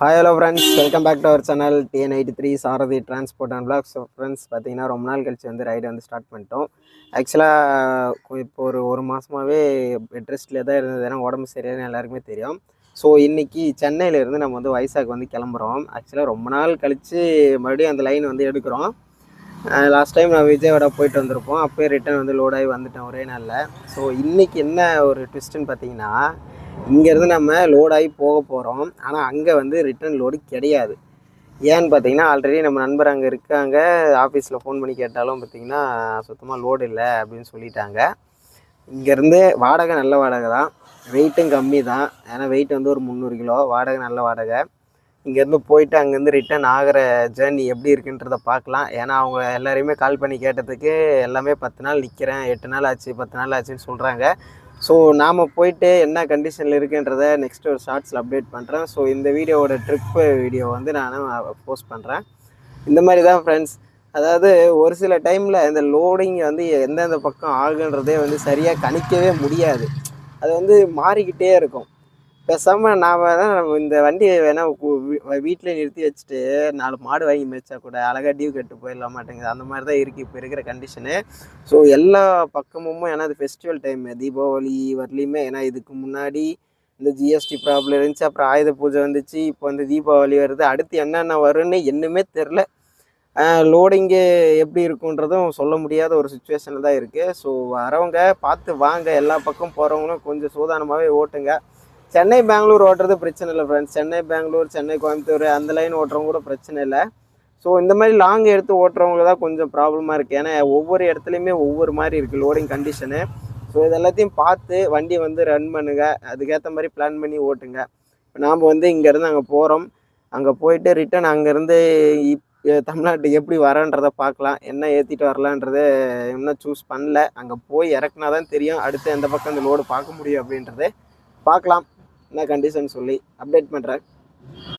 Hi hello friends welcome back to our channel TN eighty three Sarathi transport and blogs friends பார்த்தீங்கன்னா ரொம்ப நாள் கழிச்சு வந்து ride வந்து ஸ்டார்ட் பண்ணிட்டோம். ஆக்சுவலாக இப்போ ஒரு ஒரு மாதமாகவே பெட் ரெஸ்ட்டில் தான் இருந்தது. ஏன்னா உடம்பு சரியான எல்லாருக்குமே தெரியும். ஸோ இன்றைக்கி சென்னையிலேருந்து நம்ம வந்து வைசாக் வந்து கிளம்புறோம். ஆக்சுவலாக ரொம்ப நாள் கழித்து மறுபடியும் அந்த லைன் வந்து எடுக்கிறோம். லாஸ்ட் டைம் நான் விஜயவாடா போயிட்டு வந்திருப்போம். அப்போயே ரிட்டர்ன் வந்து லோடாகி வந்துட்டேன். ஒரே நாளில். ஸோ இன்றைக்கி என்ன ஒரு ட்விஸ்ட்டுன்னு பார்த்தீங்கன்னா இங்கேருந்து நம்ம லோடாகி போக போகிறோம் ஆனால் அங்கே வந்து ரிட்டர்ன் லோடு கிடையாது. ஏன்னு பார்த்தீங்கன்னா ஆல்ரெடி நம்ம நண்பர் அங்கே இருக்காங்க. ஆஃபீஸில் ஃபோன் பண்ணி கேட்டாலும் பார்த்திங்கன்னா சுத்தமாக லோடு இல்லை அப்படின்னு சொல்லிட்டாங்க. இங்கேருந்து வாடகை நல்ல வாடகை தான். வெயிட்டும் கம்மி தான். ஏன்னா வெயிட் வந்து ஒரு முந்நூறு கிலோ. வாடகை நல்ல வாடகை. இங்கேருந்து போயிட்டு அங்கேருந்து ரிட்டர்ன் ஆகிற ஜேர்னி எப்படி இருக்குன்றத பார்க்கலாம். ஏன்னா அவங்க எல்லாரையுமே கால் பண்ணி கேட்டதுக்கு எல்லாமே பத்து நாள் நிற்கிறேன் எட்டு நாள் ஆச்சு பத்து நாள் ஆச்சுன்னு சொல்கிறாங்க ஸோ நாம் போயிட்டு என்ன கண்டிஷனில் இருக்குன்றத நெக்ஸ்ட் ஒரு ஷார்ட்ஸில் அப்டேட் பண்ணுறேன் ஸோ இந்த வீடியோவோட ட்ரிப்பு வீடியோ வந்து நான் போஸ்ட் பண்ணுறேன் இந்த மாதிரி தான் ஃப்ரெண்ட்ஸ் அதாவது ஒரு சில டைமில் இந்த லோடிங் வந்து எந்தெந்த பக்கம் ஆகுன்றதே வந்து சரியாக கணிக்கவே முடியாது. அது வந்து மாறிக்கிட்டே இருக்கும். பேசாமல் நான் இந்த வண்டியை வேணால் வீட்டில் நிறுத்தி வச்சுட்டு நாலு மாடு வாங்கி மேய்ச்சா கூட அழகாக டியூ கட்டு போயிடலாம் மாட்டேங்குது. அந்த மாதிரி தான் இருக்குது இப்போ இருக்கிற கண்டிஷனு ஸோ எல்லா பக்கமும் ஏன்னா அது ஃபெஸ்டிவல் டைம் தீபாவளி வரலையுமே ஏன்னா இதுக்கு முன்னாடி இந்த ஜிஎஸ்டி ப்ராப்ளம் இருந்துச்சு. அப்புறம் ஆயுத பூஜை வந்துச்சு. இப்போ வந்து தீபாவளி வருது. அடுத்து என்னென்ன வரும்னு என்னமே தெரில லோடிங்கு எப்படி இருக்குன்றதும் சொல்ல முடியாத ஒரு சுச்சுவேஷனில் தான் இருக்குது ஸோ வரவங்க பார்த்து வாங்க. எல்லா பக்கம் போகிறவங்களும் கொஞ்சம் சூதானமாகவே ஓட்டுங்க. சென்னை பெங்களூர் ஓட்டுறது பிரச்சனை இல்லை ஃப்ரெண்ட்ஸ் சென்னை பெங்களூர் சென்னை கோயம்புத்தூர் அந்த லைன் ஓட்டுறவங்க கூட பிரச்சனை இல்லை. ஸோ இந்த மாதிரி லாங் எடுத்து ஓட்டுறவங்க தான் கொஞ்சம் ப்ராப்ளமாக இருக்குது ஏன்னா ஒவ்வொரு இடத்துலையுமே ஒவ்வொரு மாதிரி இருக்குது லோடிங் கண்டிஷனு ஸோ இது எல்லாத்தையும் பார்த்து வண்டி வந்து ரன் பண்ணுங்க. அதுக்கேற்ற மாதிரி பிளான் பண்ணி ஓட்டுங்க. இப்போ நாம் வந்து இங்கேருந்து அங்கே போகிறோம் அங்கே போயிட்டு ரிட்டன் அங்கேருந்து இப் தமிழ்நாட்டுக்கு எப்படி வரன்றதை பார்க்கலாம். என்ன ஏற்றிட்டு வரலான்றதை இன்னும் சூஸ் பண்ணல. அங்கே போய் இறக்குனா தான் தெரியும். அடுத்து எந்த பக்கம் இந்த லோடு பார்க்க முடியும் அப்படின்றது பார்க்கலாம். என்ன கண்டிஷன் சொல்லி அப்டேட் பண்ணுறேன்